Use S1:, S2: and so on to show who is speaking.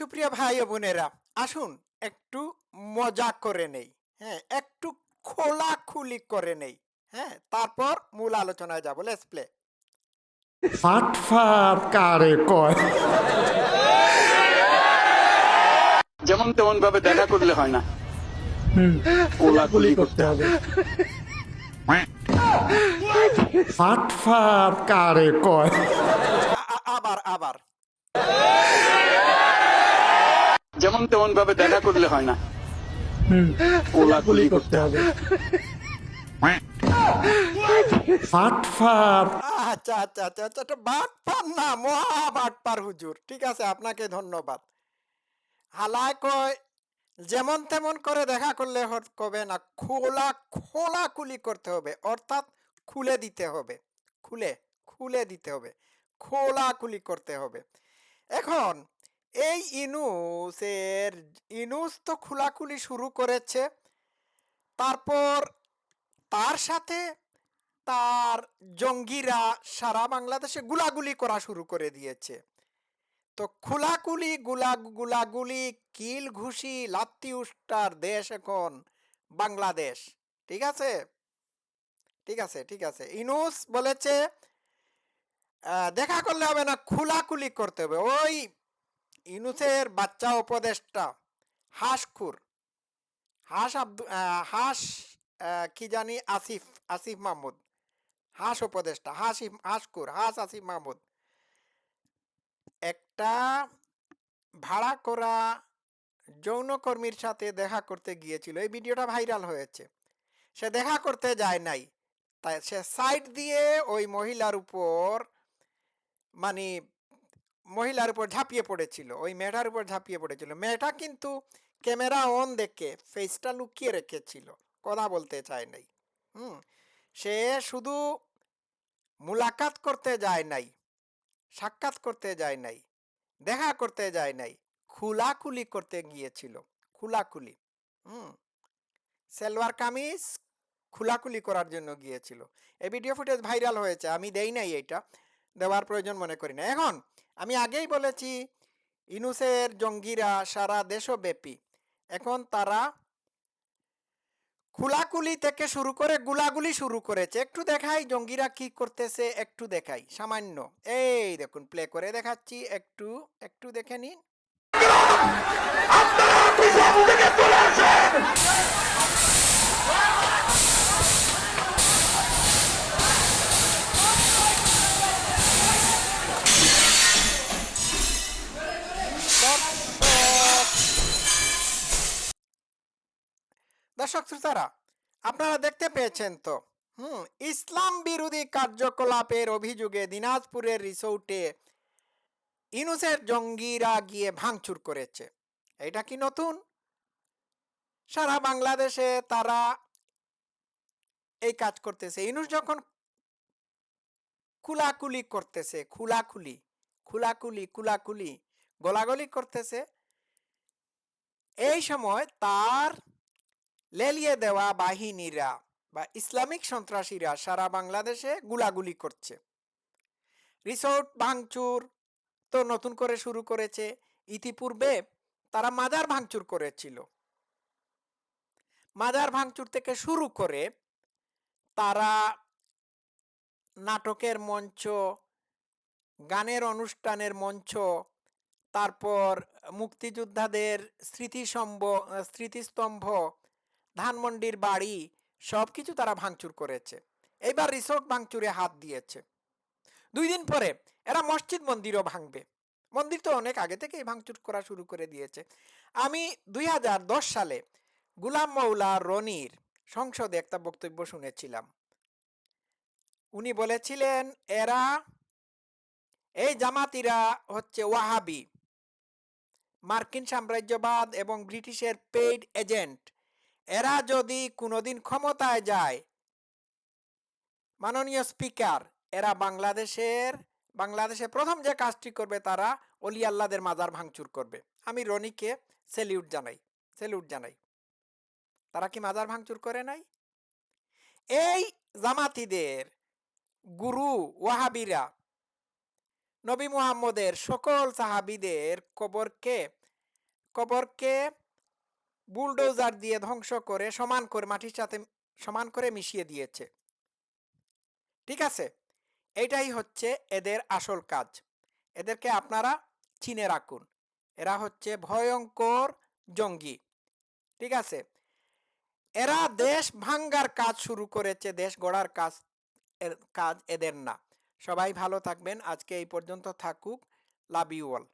S1: সুপ্রিয় ভাই ও বোনেরা আসুন একটু মজা করে নেই হ্যাঁ একটু খোলাখুলি করে নেই হ্যাঁ তারপর মূল আলোচনায় যাব লেটস প্লে
S2: ফাটফাট কারে কয়?
S3: যেমন তেমন ভাবে দেখা করলে হয় না। কোলাকুলি করতে হবে।
S2: ফাটফাট কারে কয়?
S1: আবার আবার।
S3: যেমন তেমন ভাবে দেখা করলে হয় না। কোলাকুলি করতে হবে।
S1: আচ্ছা আচ্ছা আচ্ছা আচ্ছা এটা না মহা বাট হুজুর। ঠিক আছে আপনাকে ধন্যবাদ। হালায় কয় যেমন তেমন করে দেখা করলে কবে না খোলা খোলাকুলি করতে হবে। অর্থাৎ খুলে দিতে হবে। খুলে খুলে দিতে হবে। খোলাকুলি করতে হবে। এখন এই ইনুসের, ইনুস তো খোলাকুলি শুরু করেছে। তারপর তার সাথে তার জঙ্গিরা সারা বাংলাদেশে গুলাগুলি করা শুরু করে দিয়েছে। তো খোলাকুলি গুলা, গুলাগুলি, কিল ঘুষি, লাত্তি উষ্টার দেশ এখন বাংলাদেশ। ঠিক আছে? ঠিক আছে ঠিক আছে। ইনুস বলেছে দেখা করলে হবে না খোলাকুলি করতে হবে। ওই ইনুসের বাচ্চা উপদেশটা হাসখুর হাস আব্দু হাস কি জানি, আসিফ আসিফ মাহমুদ। হাস উপদেষ্টা হাসিফ হাসকুর হাস আসিফ মাহমুদ। একটা ভাড়া করা যৌনকর্মীর সাথে দেখা করতে গিয়েছিল। এই ভিডিওটা ভাইরাল হয়েছে। সে দেখা করতে যায় নাই। তাই সে সাইড দিয়ে ওই মহিলার উপর মানে মহিলার উপর ঝাঁপিয়ে পড়েছিল, ওই মেয়েটার উপর ঝাঁপিয়ে পড়েছিল। মেয়েটা কিন্তু ক্যামেরা অন দেখে ফেসটা লুকিয়ে রেখেছিল, কথা বলতে চায় নাই, হুম? সে শুধু মুলাকাত করতে যায় নাই, সাক্ষাৎ করতে যায় নাই, দেখা করতে যায় নাই খুলাকুলি করতে গিয়েছিল খুলাকুলি হুম? সেলওয়ার কামিজ খুলাকুলি করার জন্য গিয়েছিল। এই ভিডিও ফুটেজ ভাইরাল হয়েছে, আমি দেই নাই এটা, দেওয়ার প্রয়োজন মনে করি না। এখন আমি আগেই বলেছি, ইনুসের জঙ্গিরা সারা দেশব্যাপী। এখন তারা খুলাকুলি থেকে শুরু করে গুলাগুলি শুরু করেছে। একটু দেখাই জঙ্গিরা কি করতেছে, একটু দেখাই। সামান্য। এই দেখুন প্লে করে দেখাচ্ছি। একটু একটু দেখে নিন। দর্শক শ্রোতারা, আপনারা দেখতে পেয়েছেন তো? হুম, ইসলাম বিরোধী কার্যকলাপের অভিযোগে দিনাজপুরের রিসোর্টে ইনুসের জঙ্গিরা গিয়ে ভাঙচুর করেছে। এটা কি নতুন? সারা বাংলাদেশে তারা এই কাজ করতেছে। ইনুস যখন খুলাকুলি করতেছে খুলাকুলি খুলাকুলি কুলাকুলি গোলাগুলি করতেছে, এই সময় তার লেলিয়ে দেওয়া বাহিনীরা বা ইসলামিক সন্ত্রাসীরা সারা বাংলাদেশে গুলাগুলি করছে। রিসোর্ট ভাঙচুর তো নতুন করে শুরু করেছে। ইতিপূর্বে তারা মাজার ভাঙচুর করেছিল। মাজার ভাঙচুর থেকে শুরু করে তারা নাটকের মঞ্চ, গানের অনুষ্ঠানের মঞ্চ, তারপর মুক্তিযোদ্ধাদের স্মৃতিস্তম্ভ স্মৃতিস্তম্ভ ধানমন্ডির বাড়ি সব কিছু তারা ভাঙচুর করেছে। এইবার রিসোর্ট ভাঙচুরে হাত দিয়েছে। দুই দিন পরে এরা মসজিদ মন্দিরও ভাঙবে। মন্দির তো অনেক আগে থেকেই ভাঙচুর করা শুরু করে দিয়েছে। আমি দুই হাজার দশ সালে গুলাম মৌলা রনির সংসদে একটা বক্তব্য শুনেছিলাম। উনি বলেছিলেন, এরা, এই জামাতিরা হচ্ছে ওয়াহাবি, মার্কিন সাম্রাজ্যবাদ এবং ব্রিটিশের পেইড এজেন্ট। এরা যদি কোনোদিন ক্ষমতায় যায়, মাননীয় স্পিকার, এরা বাংলাদেশের, বাংলাদেশে প্রথম যে কাজটি করবে তারা অলি আল্লাদের মাজার ভাঙচুর করবে। আমি রনিকে সেলিউট জানাই সেলিউট জানাই। তারা কি মাজার ভাঙচুর করে নাই? এই জামাতিদের গুরু ওয়াহাবিরা, নবী মুহাম্মদের সকল সাহাবিদের কবরকে কবরকে বুলডোজার দিয়ে ধ্বংস করে সমান করে মাটির সাথে সমান করে মিশিয়ে দিয়েছে। ঠিক আছে? এটাই হচ্ছে এদের আসল কাজ। এদেরকে আপনারা চিনে রাখুন। এরা হচ্ছে ভয়ঙ্কর জঙ্গি। ঠিক আছে? এরা দেশ ভাঙ্গার কাজ শুরু করেছে, দেশ গড়ার কাজ কাজ এদের না। সবাই ভালো থাকবেন। আজকে এই পর্যন্ত থাকুক। Love you all